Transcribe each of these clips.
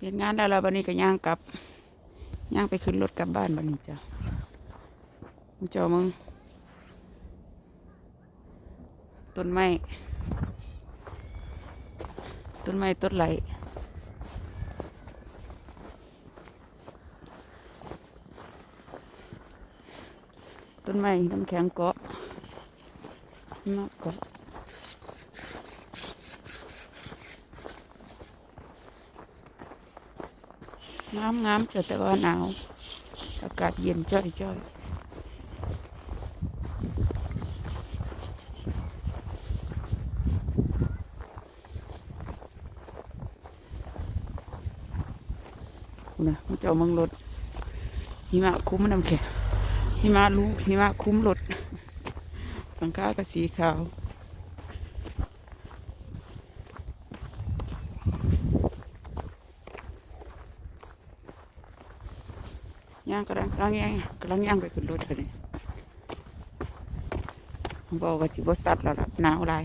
เฮ็ดงานแล้วเราบันนี้ก็ย่างกลับย่างไปขึ้นรถกลับบ้านบันนี้จ้ะมึงเจ้ามึงต้นไม้ต้นไม้ต้นไหลต้นไม้น้ำแข็งเกาะมาเกาะ งามงามๆเจอแต่ว่าหนาว อากาศเย็นจ้อยจ้อยนะมันจะเอามังรถหิมะคุ้มน้ำแข็งหิมะลูกหิมะคุ้มรถหลังคาก็สีขาว ย่างกำลังกำลังย่างกำลังย่างไปขึ้นรถเลยบอกว่าสิบสัตว์แล้วล่ะหนาวหลาย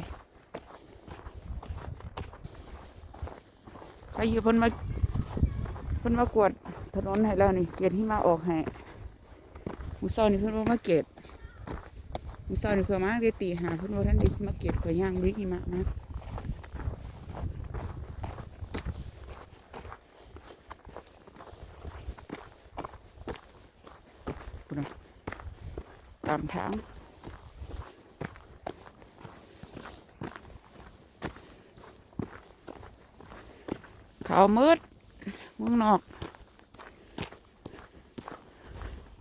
ใครอยู่เพิ่นมาเพิ่นมากวดถนนให้แล้วนี่ เกตที่มาออกให้มือเศร้านี่เพิ่นว่ามาเกตมือเศร้านี่เพิ่นมาได้ตีหาเพิ่นว่าท่านดีมาเกตข่อยย่างลุยหิมะนะ พุ่นตามทางขาวมืดมืองนอก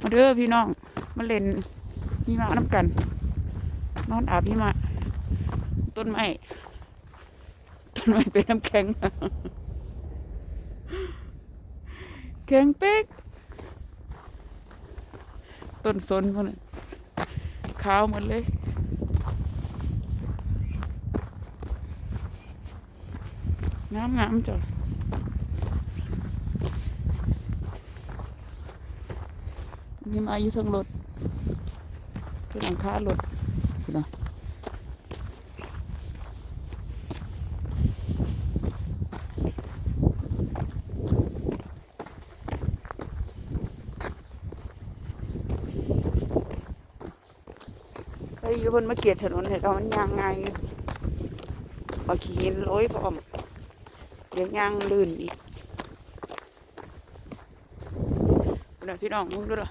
มาเด้อพี่น้อง มาเล่นหิมะน้ำกัน นอนอาบหิมะ ต้นไม้ ต้นไม้เป็นน้ำแข็ง แข็งเป๊ก ต้นสนพวกนั้นขาวหมดเลยน้ำงามจ้ะนี่มาอยู่ทั้งรถคือหลังคารถคือนะ ไอ้อยู่บนมาเกียดถนนเห็นเรามันยางไงบางทีเห็นร้อยพร้อมเดี๋ยวยางลื่นอีกพุ่นะพี่น้องมึงดูละ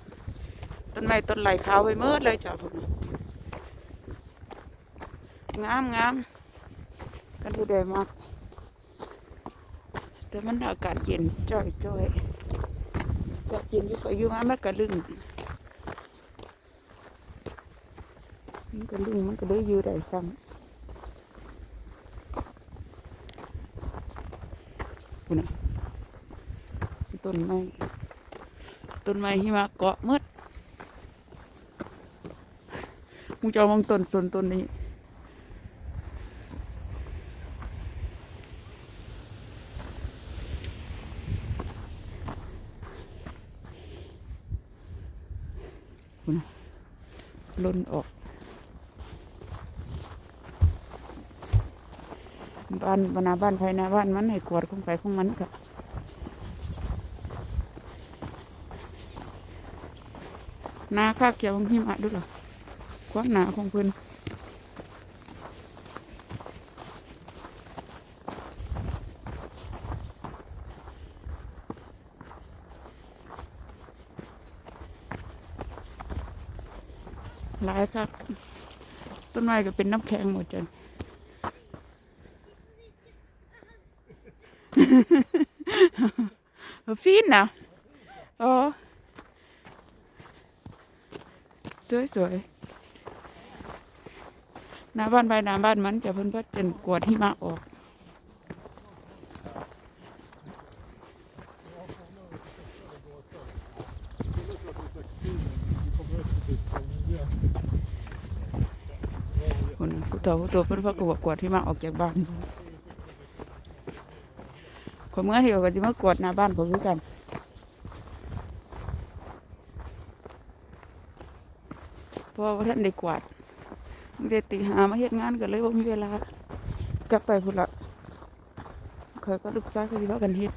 ต้นไม้ต้นไหลขาวไปเมิดเลยจ้ะพุ่นน่ะงามงามกันดูได้มากแต่มันอากาศเย็นจ้อยจ้อยอากาศเย็นอยู่ก็อยู่มามันก็ลึง มันก็ลึงมันก็เลยอยู่ได้ซ้ำพุ่นะต้นไม้ต้นไม้หิมะเกาะมืดมึงจะเอมองต้นสนต้นนี้พุ่นะล้นออก บ้านบรรณาบ้านภายในบ้านมันให้กวดของไปของมันค่ะนาข้าเกี่ยวของหิมะด้วยเหรอความหนาของเพิ่นหลายครับ ต้นไม้ก็เป็นน้ำแข็งหมดจังฟิน นะอ๋อสวยสวยหน้าบ้านไปหน้าบ้านมันจะเพิ่นก็จะกวดหิมะออก คนน่ะผู้เฒ่าผู้โตเพิ่นพากวดกวดหิมะออกจากบ้าน คนเมื่อที่ยวก็จะมากวดหน้าบ้านเขาคือกันเพราะท่านได้กวาดเด็กตีหามาเฮ็ดงานกันเลยว่ามีเวลากลับไปพุ่นละเคยก็ลูกซ้ายเขาจะว่ากันเฮ็ด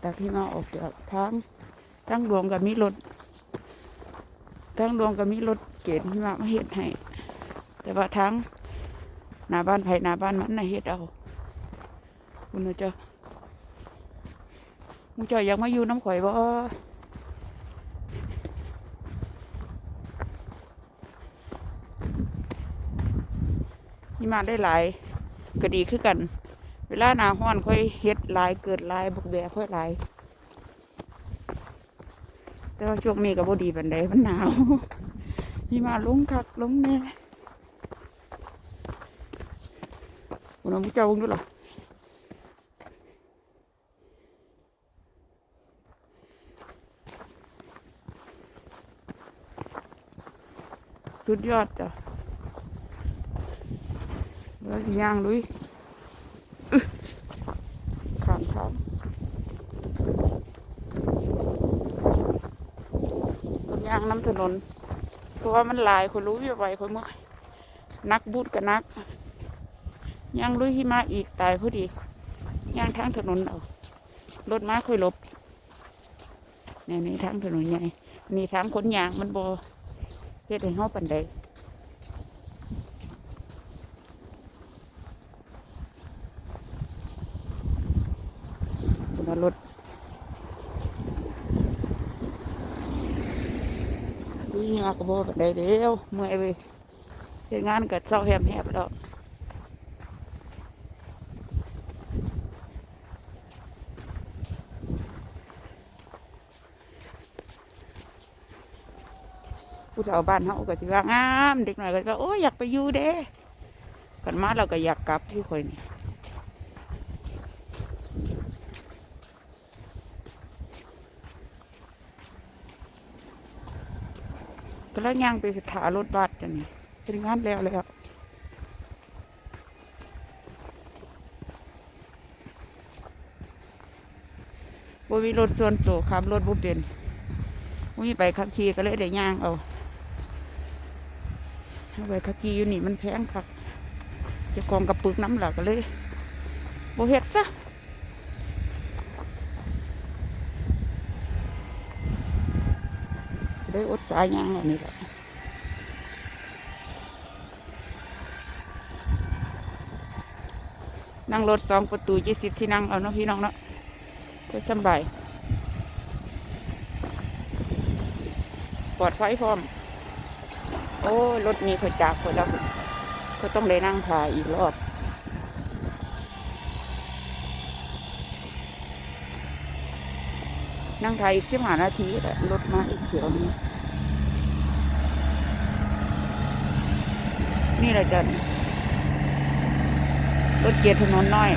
แต่พี่มาออกจากทางทางหวงกับมีรถ ทางหลวงกับมีรถเกณฑ์ที่มามาเฮ็ดให้ แต่ว่าทางหน้าบ้านไผหน้าบ้านมันน่ะเฮ็ดเอาคุณเจ้ามึงเจ้าอยากมาอยู่น้ำข่อยบ่นี่มาได้หลายก็ดีคือกัน เวลาหนาห้อนค่อยเฮ็ดลายเกิดลายบกแบะค่อยลาย แต่ว่าช่วงนี้ก็บ่ดีปานใดมันหนาวนี่มาลงคักลงแน่คุณเอามุเจ้าเบิ่งดูล่ะสุดยอดจ้ะแล้วสิย่างลุย ข้ามทางต้องย่างน้ำถนน เพราะว่ามันลายคนรู้อยู่ไวคนเมื่อนักบูดกับนักย่างลุยหิมะอีกตายพอดีย่างทางถนนเอารถม้าค่อยลบนี่นี่ทางถนนใหญ่นี่ทางคนยางมันบเฮ็ดให้เฮาปันใดรถ วิ่งากระโบแบบใดเดียวเมื่อยไปเฮ็ดงานกับเจ้าแหบแหบแล้วผู้เฒ่าบ้านเฮาก็สิว่างาม เด็กหน่อยก็ว่าโอ้ยอยากไปอยู่เด้กันมาเราก็อยากกลับอยู่ค่อยนี่ ก็แล้วย่างไปถารถบัสจังนี่เป็นงานแล้วแล้วบ่มีรถส่วนตัวขับรถบ่เป็นบ่มีไปขับขี่ก็เลยได้ย่างเอาเอาไปขับขี่อยู่นี่มันแพงคักจะกองกระปึกน้ำหลักก็เลยบ่เฮ็ดซะ เลยอดสายยางเอานี่แหละนั่งรถสองประตูยี่สิบที่นั่งเอาเนาะพี่น้องเนาะก็สบายปลอดภัยพร้อม โอ้ รถมีคนจากคนแล้วก็ต้องได้นั่งถ่ายอีกรอบ นั่งถ่ายอีกสิบห้านาทีแหละรถมาอีกเขียวนี้ นี่แหละจันรถเกียร์ถนนน้อย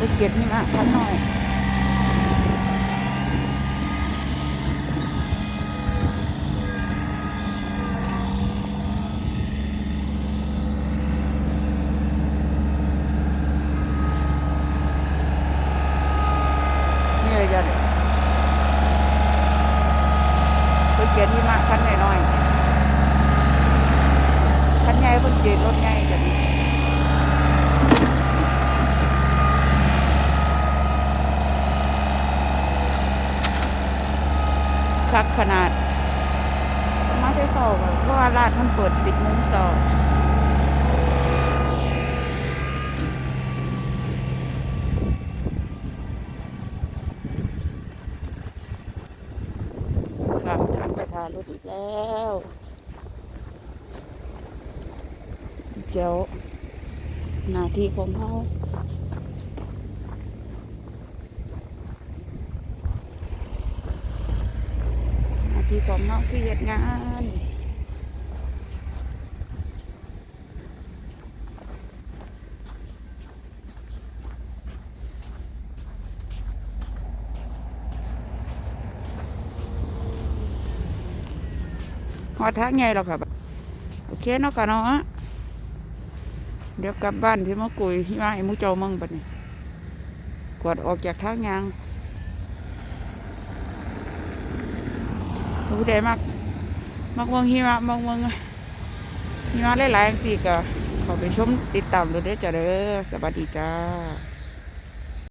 รถเกียร์นี่มาคันน้อย นี่เลยจ้ะรถเกียร์ที่มาคันน้อยๆคันใหญ่คนเกียร์รถใหญ่กัน คักขนาด มาได้สอบเพราะว่าร้านมันเปิดสิบโมงสอบข้ามทางไปทารถอีกแล้วเจ้าหน้าที่ของเขา ที่ของเขาคือเหตุงานหอดทางไงหรอกค่ะโอเคเนาะค่ะเนาะเดี๋ยวกลับบ้านที่มะกุยที่มาไอ้มูเจ้ามึงบัดนี้กวดออกจากทางยาง ผู้ใดมักมักเมืองหิมะมักเมืองหิมะหลายๆสิก็ขอไปชมติดตามดูด้วยจ้าเด้อสวัสดีจ้า